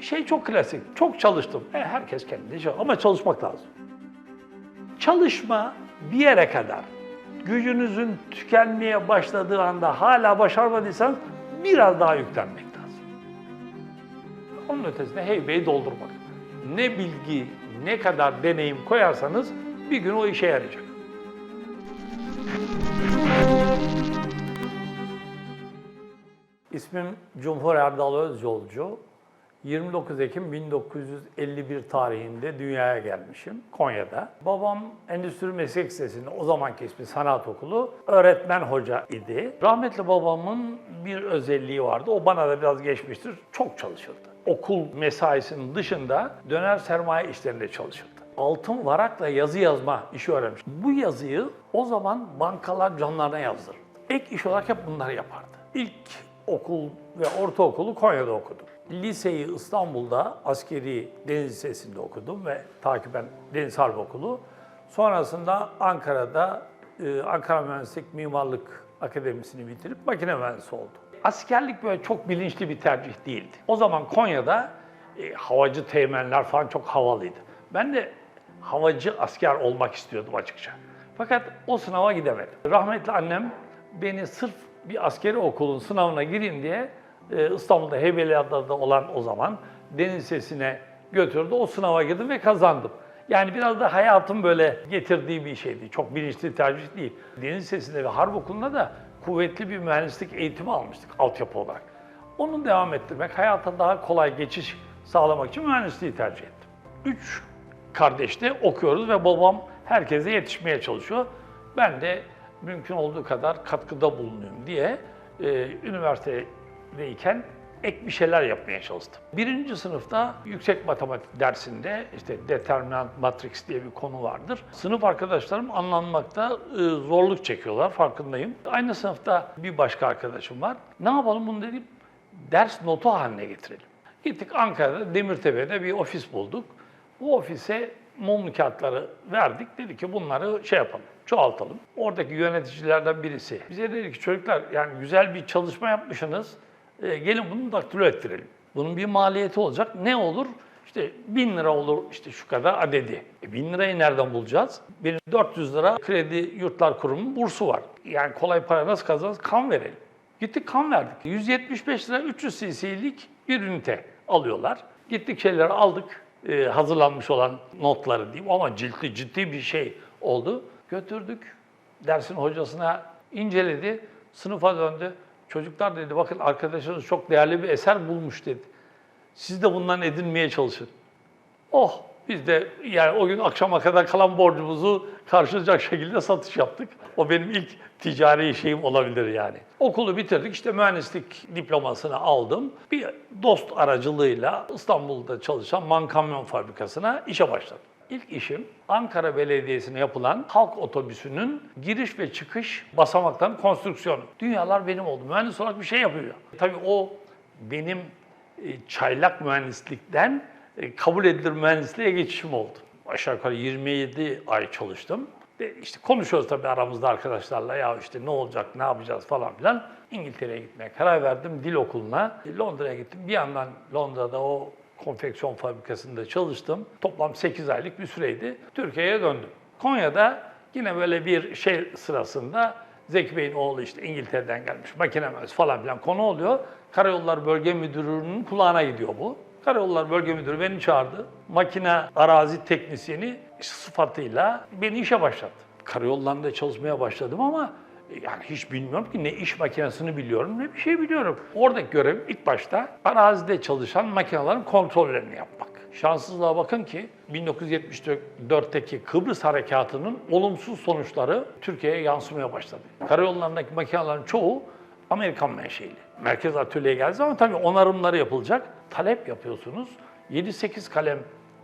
Şey çok klasik, çok çalıştım. E, herkes kendine şey ama çalışmak lazım. Çalışma bir yere kadar. Gücünüzün tükenmeye başladığı anda hala başarmadıysanız biraz daha yüklenmek lazım. Onun ötesinde heybeyi doldurmak. Ne bilgi, ne kadar deneyim koyarsanız bir gün o işe yarayacak. İsmim Cumhur Erdal Özyolcu. 29 Ekim 1951 tarihinde dünyaya gelmişim Konya'da. Babam Endüstri Meslek Lisesi'nde o zamanki ismi Sanat Okulu öğretmen hoca idi. Rahmetli babamın bir özelliği vardı. O bana da biraz geçmiştir. Çok çalışırdı. Okul mesaisinin dışında döner sermaye işlerinde çalışırdı. Altın varakla yazı yazma işi öğrenmiş. Bu yazıyı o zaman bankalar canlarına yazdırırdı. Ek iş olarak hep bunları yapardı. İlk okul ve ortaokulu Konya'da okudum. Liseyi İstanbul'da askeri deniz lisesinde okudum ve takiben Deniz Harp Okulu. Sonrasında Ankara'da e, Ankara Mühendislik Mimarlık Akademisi'ni bitirip makine mühendisi oldum. Askerlik böyle çok bilinçli bir tercih değildi. O zaman Konya'da e, havacı teğmenler falan çok havalıydı. Ben de havacı asker olmak istiyordum açıkça. Fakat o sınava gidemedim. Rahmetli annem beni sırf bir askeri okulun sınavına gireyim diye e, İstanbul'da Heybeliada'da olan o zaman Deniz Lisesi'ne götürdü. O sınava girdim ve kazandım. Yani biraz da hayatım böyle getirdiği bir şeydi. Çok bilinçli tercih değil. Deniz Lisesi'nde ve Harp Okulu'nda da kuvvetli bir mühendislik eğitimi almıştık altyapı olarak. Onun devam ettirmek, hayata daha kolay geçiş sağlamak için mühendisliği tercih ettim. Üç kardeşte okuyoruz ve babam herkese yetişmeye çalışıyor. Ben de mümkün olduğu kadar katkıda bulunayım diye e, üniversitedeyken ek bir şeyler yapmaya çalıştım. Birinci sınıfta yüksek matematik dersinde işte determinant matrix diye bir konu vardır. Sınıf arkadaşlarım anlanmakta e, zorluk çekiyorlar farkındayım. Aynı sınıfta bir başka arkadaşım var. Ne yapalım bunu dedim ders notu haline getirelim. Gittik Ankara'da Demirtepe'de bir ofis bulduk. Bu ofise mumlu kağıtları verdik. Dedi ki bunları şey yapalım, çoğaltalım. Oradaki yöneticilerden birisi bize dedi ki çocuklar yani güzel bir çalışma yapmışsınız. E, gelin bunu daktilo ettirelim. Bunun bir maliyeti olacak. Ne olur? İşte bin lira olur işte şu kadar adedi. E, bin lirayı nereden bulacağız? Benim 400 lira kredi yurtlar kurumunun bursu var. Yani kolay para nasıl kazanırız? Kan verelim. Gittik kan verdik. 175 lira 300 cc'lik bir ünite alıyorlar. Gittik şeyleri aldık. e, hazırlanmış olan notları diyeyim ama ciddi ciddi bir şey oldu. Götürdük. Dersin hocasına inceledi. Sınıfa döndü. Çocuklar dedi bakın arkadaşınız çok değerli bir eser bulmuş dedi. Siz de bundan edinmeye çalışın. Oh biz de yani o gün akşama kadar kalan borcumuzu karşılayacak şekilde satış yaptık. O benim ilk ticari şeyim olabilir yani. Okulu bitirdik işte mühendislik diplomasını aldım. Bir dost aracılığıyla İstanbul'da çalışan Man Kamyon Fabrikası'na işe başladım. İlk işim Ankara Belediyesi'ne yapılan halk otobüsünün giriş ve çıkış basamaklarının konstrüksiyonu. Dünyalar benim oldu. Mühendis olarak bir şey yapıyor. Tabii o benim e, çaylak mühendislikten e, kabul edilir mühendisliğe geçişim oldu. Aşağı yukarı 27 ay çalıştım. De işte konuşuyoruz tabii aramızda arkadaşlarla ya işte ne olacak, ne yapacağız falan filan. İngiltere'ye gitmeye karar verdim dil okuluna. E, Londra'ya gittim. Bir yandan Londra'da o konfeksiyon fabrikasında çalıştım. Toplam 8 aylık bir süreydi. Türkiye'ye döndüm. Konya'da yine böyle bir şey sırasında Zeki Bey'in oğlu işte İngiltere'den gelmiş, makine mühendisi falan filan konu oluyor. Karayollar Bölge Müdürü'nün kulağına gidiyor bu. Karayollar Bölge Müdürü beni çağırdı. Makine arazi teknisyeni sıfatıyla beni işe başlattı. Karayollarında çalışmaya başladım ama yani hiç bilmiyorum ki ne iş makinesini biliyorum ne bir şey biliyorum. Oradaki görevim ilk başta arazide çalışan makinelerin kontrollerini yapmak. Şanssızlığa bakın ki 1974'teki Kıbrıs Harekatı'nın olumsuz sonuçları Türkiye'ye yansımaya başladı. Karayollarındaki makinelerin çoğu Amerikan menşeili. Merkez atölyeye geldiği zaman tabii onarımları yapılacak. Talep yapıyorsunuz. 7-8 kalem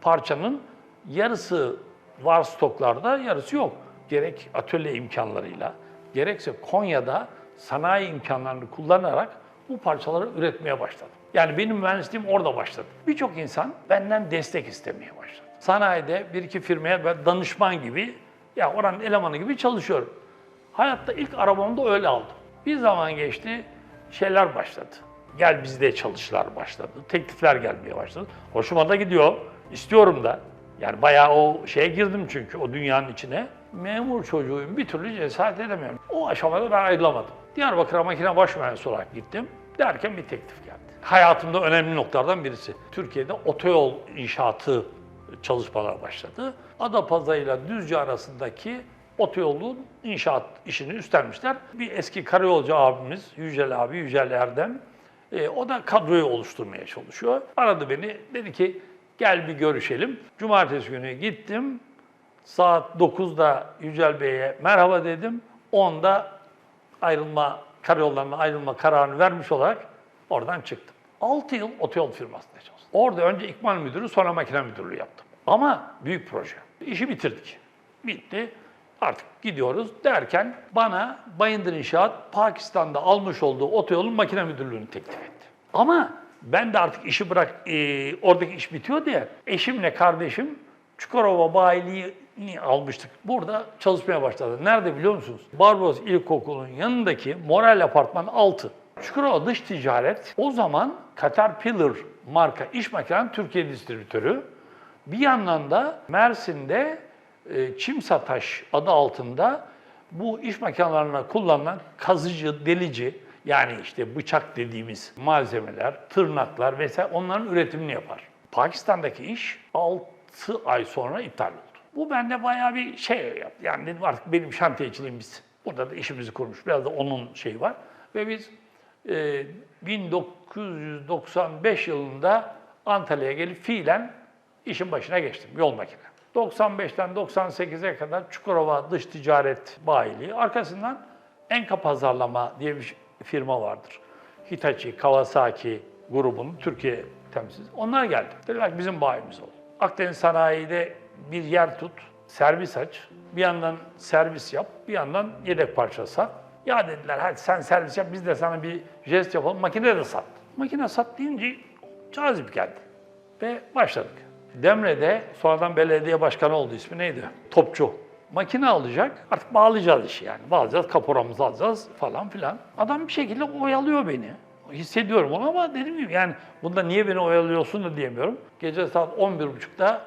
parçanın yarısı var stoklarda, yarısı yok. Gerek atölye imkanlarıyla, gerekse Konya'da sanayi imkanlarını kullanarak bu parçaları üretmeye başladım. Yani benim mühendisliğim orada başladı. Birçok insan benden destek istemeye başladı. Sanayide bir iki firmaya ben danışman gibi, ya oranın elemanı gibi çalışıyorum. Hayatta ilk arabamı da öyle aldım. Bir zaman geçti, şeyler başladı. Gel bizde çalışlar başladı. Teklifler gelmeye başladı. Hoşuma da gidiyor. İstiyorum da. Yani bayağı o şeye girdim çünkü o dünyanın içine. Memur çocuğuyum bir türlü cesaret edemiyorum. O aşamada ben ayrılamadım. Diyarbakır'a makine baş mühendisi olarak gittim. Derken bir teklif geldi. Hayatımda önemli noktalardan birisi. Türkiye'de otoyol inşaatı çalışmalar başladı. Adapazarı ile Düzce arasındaki otoyolun inşaat işini üstlenmişler. Bir eski karayolcu abimiz Yücel abi, Yücel Erdem, e, o da kadroyu oluşturmaya çalışıyor. Aradı beni, dedi ki gel bir görüşelim. Cumartesi günü gittim. Saat 9'da Yücel Bey'e merhaba dedim. 10'da ayrılma, karayollarına ayrılma kararını vermiş olarak oradan çıktım. 6 yıl otoyol firmasında çalıştım. Orada önce ikmal müdürü sonra makine müdürlüğü yaptım. Ama büyük proje. İşi bitirdik. Bitti. Artık gidiyoruz derken bana Bayındır İnşaat Pakistan'da almış olduğu otoyolun makine müdürlüğünü teklif etti. Ama ben de artık işi bırak, e, oradaki iş bitiyor diye eşimle kardeşim Çukurova bayiliğini almıştık. Burada çalışmaya başladı. Nerede biliyor musunuz? Barbaros İlkokulu'nun yanındaki Moral Apartman 6. Çukurova Dış Ticaret o zaman Caterpillar marka iş makinenin Türkiye distribütörü. Bir yandan da Mersin'de e, Çimsataş adı altında bu iş makinelerine kullanılan kazıcı, delici yani işte bıçak dediğimiz malzemeler, tırnaklar vesaire onların üretimini yapar. Pakistan'daki iş 6 ay sonra iptal oldu. Bu bende bayağı bir şey yaptı. Yani dedim artık benim şantiyeciliğim bitsin. Burada da işimizi kurmuş. Biraz da onun şeyi var. Ve biz e, 1995 yılında Antalya'ya gelip fiilen işin başına geçtim. Yol makine. 95'ten 98'e kadar Çukurova Dış Ticaret Bayiliği. Arkasından Enka Pazarlama diye bir firma vardır. Hitachi, Kawasaki grubunun Türkiye temsilcisi. Onlar geldi. Dediler ki bizim bayimiz ol. Akdeniz sanayide bir yer tut, servis aç. Bir yandan servis yap, bir yandan yedek parça sat. Ya dediler hadi sen servis yap, biz de sana bir jest yapalım. Makine de sat. Makine sat deyince cazip geldi. Ve başladık. Demre'de sonradan belediye başkanı oldu ismi neydi? Topçu. Makine alacak, artık bağlayacağız işi yani. Bağlayacağız, kaporamızı alacağız falan filan. Adam bir şekilde oyalıyor beni. Hissediyorum onu ama dedim gibi yani bunda niye beni oyalıyorsun da diyemiyorum. Gece saat 11.30'da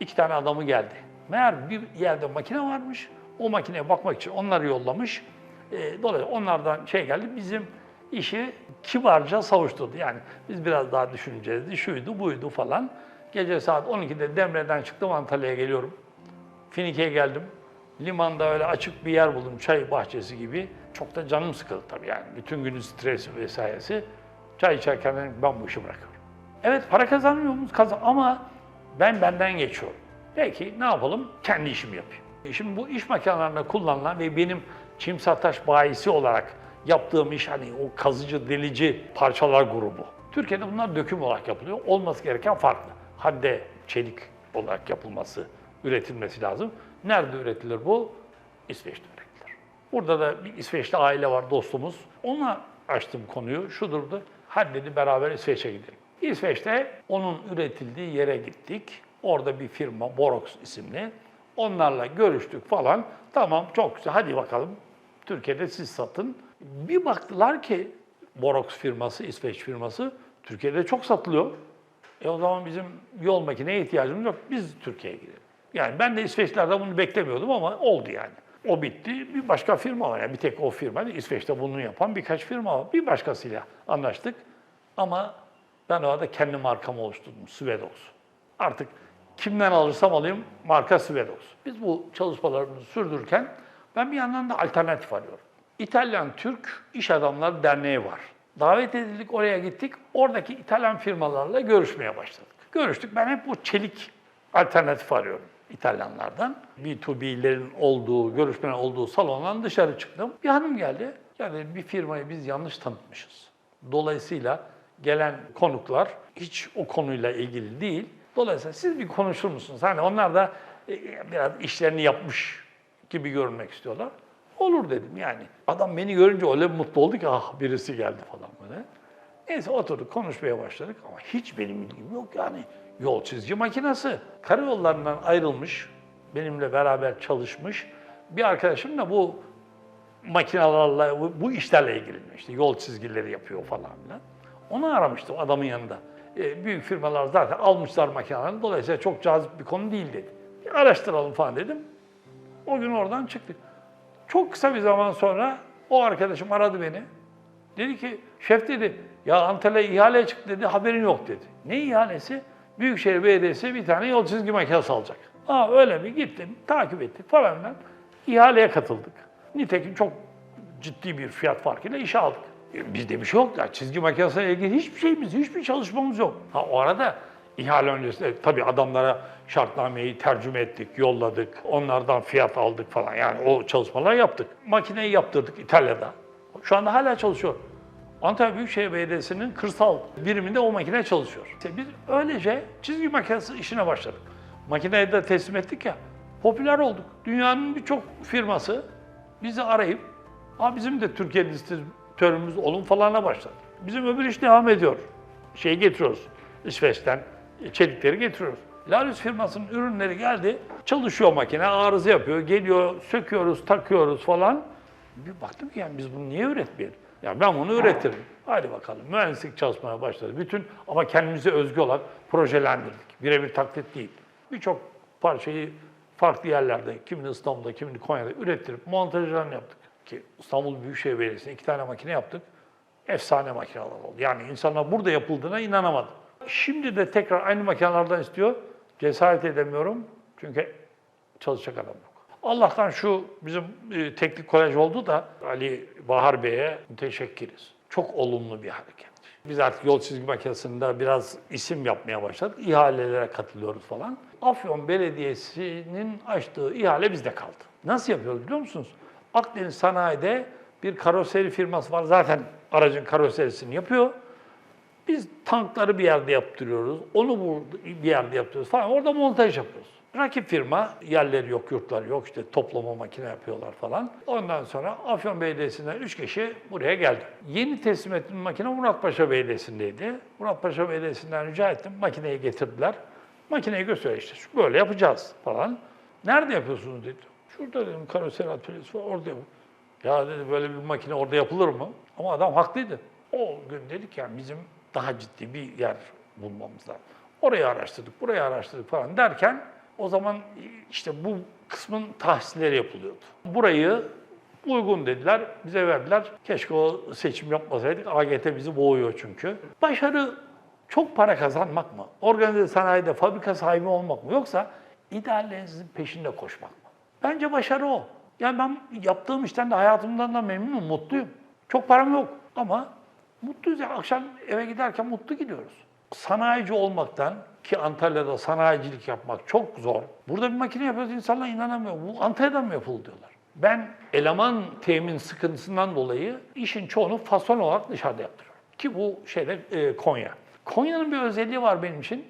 iki tane adamı geldi. Meğer bir yerde makine varmış. O makineye bakmak için onları yollamış. E, dolayısıyla onlardan şey geldi. Bizim işi kibarca savuşturdu. Yani biz biraz daha düşüneceğiz. Şuydu, buydu falan. Gece saat 12'de Demre'den çıktım Antalya'ya geliyorum. Finike'ye geldim. Limanda öyle açık bir yer buldum, çay bahçesi gibi. Çok da canım sıkıldı tabii yani. Bütün günün stresi vesairesi. Çay içerken ben bu işi bırakıyorum. Evet para kazanmıyor muyuz? Kazan ama ben benden geçiyorum. Peki ne yapalım? Kendi işimi yapayım. E Şimdi bu iş makinelerinde kullanılan ve benim Çimsataş bayisi olarak yaptığım iş hani o kazıcı, delici parçalar grubu. Türkiye'de bunlar döküm olarak yapılıyor. Olması gereken farklı. Hadde, çelik olarak yapılması, üretilmesi lazım. Nerede üretilir bu? İsveç'te üretilir. Burada da bir İsveçli aile var dostumuz. Onunla açtım konuyu. Şudur da hadi dedi beraber İsveç'e gidelim. İsveç'te onun üretildiği yere gittik. Orada bir firma Borox isimli. Onlarla görüştük falan. Tamam çok güzel hadi bakalım Türkiye'de siz satın. Bir baktılar ki Borox firması, İsveç firması Türkiye'de çok satılıyor. E o zaman bizim yol makineye ihtiyacımız yok. Biz Türkiye'ye gidelim. Yani ben de İsveçlerden bunu beklemiyordum ama oldu yani. O bitti. Bir başka firma var. Yani bir tek o firma değil. İsveç'te bunu yapan birkaç firma var. Bir başkasıyla anlaştık. Ama ben orada kendi markamı oluşturdum. Swedox. Artık kimden alırsam alayım marka Swedox. Biz bu çalışmalarımızı sürdürürken ben bir yandan da alternatif arıyorum. İtalyan-Türk İş Adamları Derneği var. Davet edildik, oraya gittik. Oradaki İtalyan firmalarla görüşmeye başladık. Görüştük. Ben hep bu çelik alternatif arıyorum İtalyanlardan. B2B'lerin olduğu, görüşmenin olduğu salondan dışarı çıktım. Bir hanım geldi. Ya dedi, bir firmayı biz yanlış tanıtmışız. Dolayısıyla gelen konuklar hiç o konuyla ilgili değil. Dolayısıyla siz bir konuşur musunuz? Hani onlar da e, biraz işlerini yapmış gibi görünmek istiyorlar. Olur dedim yani. Adam beni görünce öyle mutlu oldu ki ah birisi geldi falan böyle. Neyse oturduk konuşmaya başladık ama hiç benim bilgim yok yani. Yol çizici makinesi. Karayollarından ayrılmış, benimle beraber çalışmış bir arkadaşım da bu makinalarla, bu- işlerle ilgileniyor. İşte yol çizgileri yapıyor falan filan. Onu aramıştım adamın yanında. E, büyük firmalar zaten almışlar makinelerini. Dolayısıyla çok cazip bir konu değil dedi. Bir araştıralım falan dedim. O gün oradan çıktık. Çok kısa bir zaman sonra o arkadaşım aradı beni. Dedi ki şef dedi ya Antalya ihale çıktı dedi haberin yok dedi. Ne ihalesi? Büyükşehir Belediyesi bir tane yol çizgi makinesi alacak. Aa öyle mi? Gittim, takip ettik falan filan. İhaleye katıldık. Nitekim çok ciddi bir fiyat farkıyla işe aldık. E, Bizde bir şey yok ya. Çizgi makinesiyle ilgili hiçbir şeyimiz, hiçbir çalışmamız yok. Ha o arada ihale öncesinde tabii adamlara şartnameyi tercüme ettik, yolladık. Onlardan fiyat aldık falan. Yani o çalışmalar yaptık. Makineyi yaptırdık İtalya'da. Şu anda hala çalışıyor. Antalya Büyükşehir Belediyesi'nin kırsal biriminde o makine çalışıyor. İşte biz öylece çizgi makinesi işine başladık. Makineyi de teslim ettik ya, popüler olduk. Dünyanın birçok firması bizi arayıp, Aa, bizim de Türkiye distribütörümüz olun falana başladı. Bizim öbür iş devam ediyor. Şeyi getiriyoruz, İsveç'ten çelikleri getiriyoruz. Larius firmasının ürünleri geldi, çalışıyor makine, arıza yapıyor, geliyor, söküyoruz, takıyoruz falan. Bir baktım ki yani biz bunu niye üretmeyelim? Ya ben bunu üretirim. Hadi bakalım. Mühendislik çalışmaya başladı. Bütün ama kendimize özgü olarak projelendirdik. Birebir taklit değil. Birçok parçayı farklı yerlerde, kimini İstanbul'da, kimini Konya'da ürettirip montajlarını yaptık. Ki İstanbul Büyükşehir Belediyesi'ne iki tane makine yaptık. Efsane makineler oldu. Yani insanlar burada yapıldığına inanamadı. Şimdi de tekrar aynı makinelerden istiyor. Cesaret edemiyorum. Çünkü çalışacak adam yok. Allah'tan şu bizim e, teknik kolej oldu da Ali Bahar Bey'e teşekkürüz. Çok olumlu bir hareket. Biz artık yol çizgi makinesinde biraz isim yapmaya başladık. İhalelere katılıyoruz falan. Afyon Belediyesi'nin açtığı ihale bizde kaldı. Nasıl yapıyoruz biliyor musunuz? Akdeniz Sanayi'de bir karoseri firması var. Zaten aracın karoserisini yapıyor. Biz tankları bir yerde yaptırıyoruz, onu bir yerde yaptırıyoruz falan. Orada montaj yapıyoruz. Rakip firma, yerleri yok, yurtları yok, işte toplama makine yapıyorlar falan. Ondan sonra Afyon Belediyesi'nden üç kişi buraya geldi. Yeni teslim ettiğim makine Muratpaşa Belediyesi'ndeydi. Muratpaşa Belediyesi'nden rica ettim, makineyi getirdiler. Makineyi gösteriyor işte, böyle yapacağız falan. Nerede yapıyorsunuz dedi. Şurada dedim karoseri atölyesi var, orada yapıyorum. Ya dedi böyle bir makine orada yapılır mı? Ama adam haklıydı. O gün dedik yani bizim daha ciddi bir yer bulmamız lazım. Orayı araştırdık, burayı araştırdık falan derken o zaman işte bu kısmın tahsilleri yapılıyordu. Burayı uygun dediler, bize verdiler. Keşke o seçim yapmasaydık. AGT bizi boğuyor çünkü. Başarı çok para kazanmak mı? Organize sanayide fabrika sahibi olmak mı? Yoksa ideallerinizin peşinde koşmak mı? Bence başarı o. Yani ben yaptığım işten de hayatımdan da memnunum, mutluyum. Çok param yok ama mutluyuz. ya. akşam eve giderken mutlu gidiyoruz. Sanayici olmaktan ki Antalya'da sanayicilik yapmak çok zor. Burada bir makine yapıyoruz insanlar inanamıyor. Bu Antalya'dan mı yapıldı diyorlar. Ben eleman temin sıkıntısından dolayı işin çoğunu fason olarak dışarıda yaptırıyorum. Ki bu şeyde e, Konya. Konya'nın bir özelliği var benim için.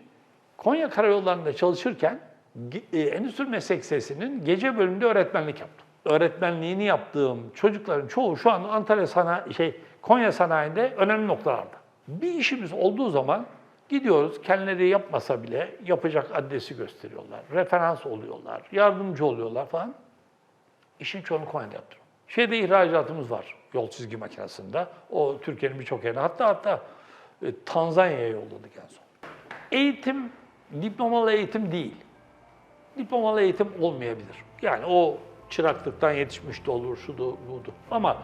Konya Karayolları'nda çalışırken e, Endüstri Meslek Lisesi'nin gece bölümünde öğretmenlik yaptım. Öğretmenliğini yaptığım çocukların çoğu şu an Antalya Sanayi, şey Konya Sanayi'nde önemli noktalarda. Bir işimiz olduğu zaman gidiyoruz, kendileri yapmasa bile yapacak adresi gösteriyorlar, referans oluyorlar, yardımcı oluyorlar falan. İşin çoğunu Konya'da yaptırıyorum. Şeyde ihracatımız var yol çizgi makinesinde. O Türkiye'nin birçok yerine hatta hatta e, Tanzanya'ya yolladık en son. Eğitim diplomalı eğitim değil. Diplomalı eğitim olmayabilir. Yani o çıraklıktan yetişmiş de olur, şu da. Ama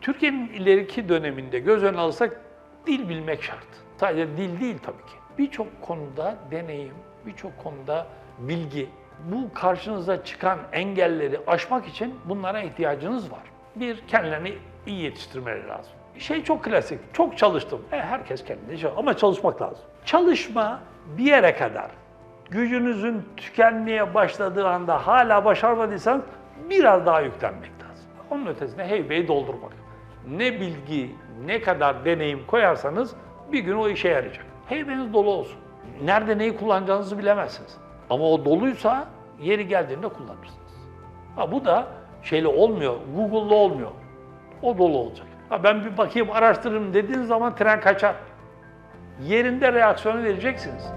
Türkiye'nin ileriki döneminde göz önüne alırsak dil bilmek şart. Sadece dil değil tabii ki. Birçok konuda deneyim, birçok konuda bilgi, bu karşınıza çıkan engelleri aşmak için bunlara ihtiyacınız var. Bir, kendilerini iyi yetiştirmeleri lazım. Şey çok klasik, çok çalıştım. E, herkes kendine çalışıyor ama çalışmak lazım. Çalışma bir yere kadar. Gücünüzün tükenmeye başladığı anda hala başarmadıysanız biraz daha yüklenmek lazım. Onun ötesinde heybeyi doldurmak. Ne bilgi, ne kadar deneyim koyarsanız bir gün o işe yarayacak. Heybeniz dolu olsun. Nerede neyi kullanacağınızı bilemezsiniz. Ama o doluysa yeri geldiğinde kullanırsınız. Ha, bu da şeyle olmuyor, Google'la olmuyor. O dolu olacak. Ha, ben bir bakayım araştırırım dediğiniz zaman tren kaçar. Yerinde reaksiyonu vereceksiniz.